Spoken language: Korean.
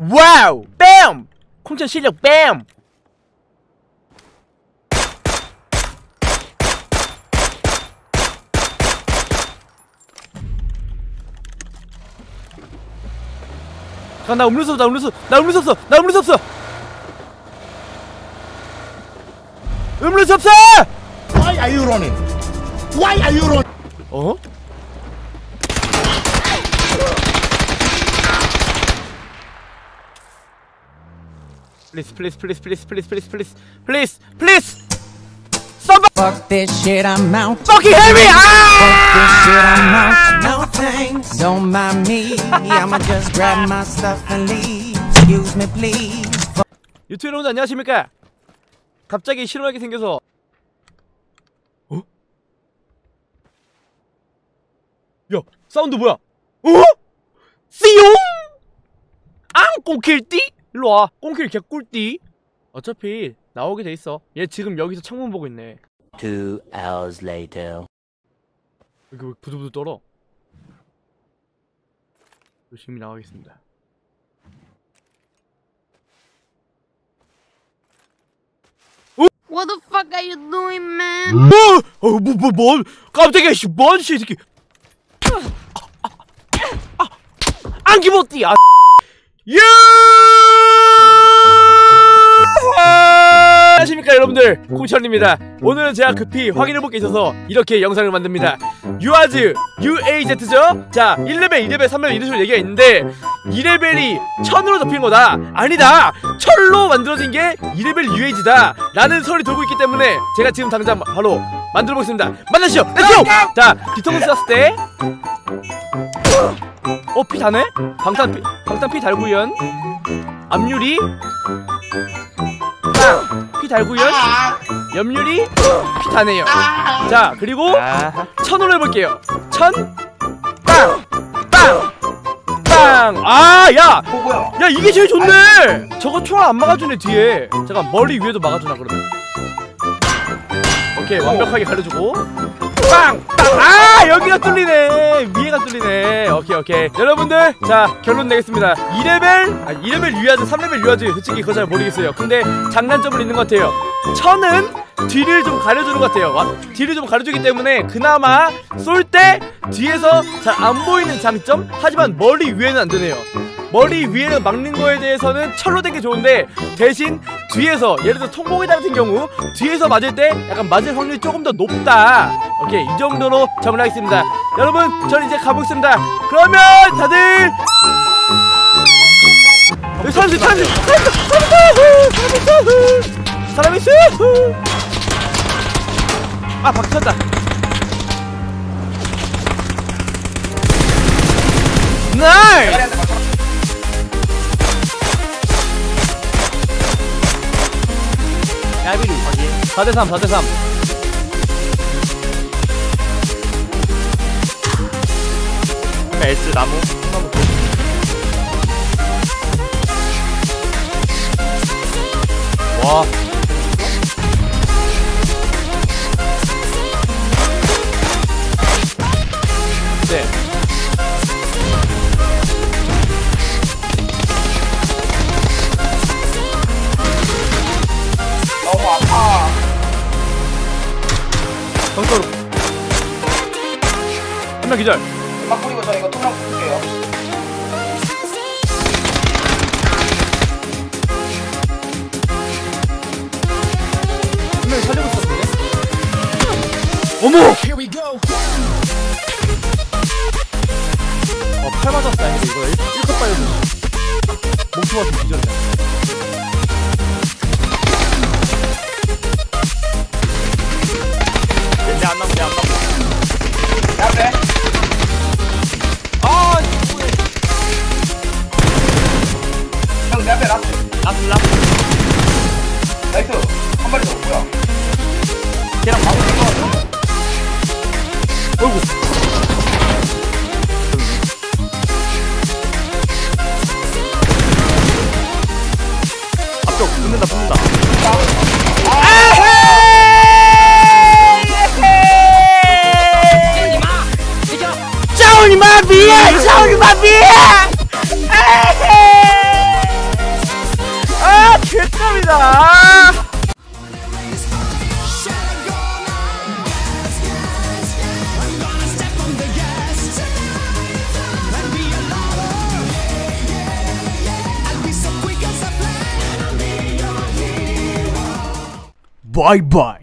와우! 뺨! 콩천 실력 뺨! 잠깐 나 음료수 없어 나 음료수 나 음료수 없어 나 음료수 없어 음료수 없어 Why are you running? Why are you running? 어? Please, please, please, please, please, please, please, please, please! Somebody Fuck this shit, I'm out. fucking help me! Fuck this shit, I'm Ah! out. No thanks. Don't mind me. I'ma just grab my stuff and leave. Excuse me, please. 유튜브 여러분 안녕하십니까? 갑자기 싫어하게 생겨서 어? 야 사운드 뭐야? 어? 띠용? 앙 꽁킬띠? 일로와 꽁킬 개꿀띠 어차피 나오게 돼 있어 얘 지금 여기서 창문 보고 있네 Two hours later. 여기 왜 부들부들 떨어 열심히 나가겠습니다 What the fuck are you doing, man? 뭐? 어, 뭐, 뭐, 뭐, 깜짝이야, 씨, 뭔 씨, 이 새끼. 아, 안기모띠, 아, 유! 여러분들 콩천입니다. 오늘은 제가 급히 확인해볼 게 있어서 이렇게 영상을 만듭니다. 유아즈 UAZ죠? 자 1레벨 2레벨 3레벨 이런 식으로 얘기가 있는데 2레벨이 천으로 잡힌 거다. 아니다! 철로 만들어진 게 2레벨 UAZ다. 라는 설이 돌고 있기 때문에 제가 지금 당장 바로 만들어 보겠습니다. 만나시죠. 렛츠고 자 뒤통수 쐈을 때. 어, 피 다네? 방탄 피, 방탄 피 달구연! 피 달구연 염유리 피 다네요 자 그리고 천으로 해볼게요 천 빵! 빵! 빵! 아, 야! 야, 이게 제일 좋네! 저거 총알 안 막아주네, 뒤에. 잠깐, 머리 위에도 막아주나, 그러면. 오케이, 완벽하게 가려주고. 빵! 빵! 아! 오케이, 오케이. 여러분들, 자, 결론 내겠습니다. 2레벨, 아, 2레벨 유아즈, 3레벨 유아즈, 솔직히 그거 잘 모르겠어요. 근데 장단점은 있는 것 같아요. 천은 뒤를 좀 가려주는 것 같아요. 와, 뒤를 좀 가려주기 때문에 그나마 쏠 때 뒤에서 잘 안 보이는 장점? 하지만 머리 위에는 안 되네요. 머리 위에는 막는 거에 대해서는 철로 된 게 좋은데 대신 뒤에서 예를 들어 통곡이다 같은 경우 뒤에서 맞을 때 약간 맞을 확률이 조금 더 높다. 오케이 이 정도로 정리하겠습니다. 여러분 저는 이제 가보겠습니다. 그러면 다들 여기 사람 있어 사람 있어 사람 있어 사람 있어. 아 박쳤다. 나이스! 야비리 확인 4대3 4대3 큰 S 나무 나무 와. 네. 너무 아파. 성토로. 한명 기절. 저 이거 토막 볼게요. 분명히 살리고 있었는데? 어머! 어, 칼 맞았다. 이거 1컵 빨리. 몸통 앞에 뒤졌다. 쪽 붙는다 붙는다 바이바이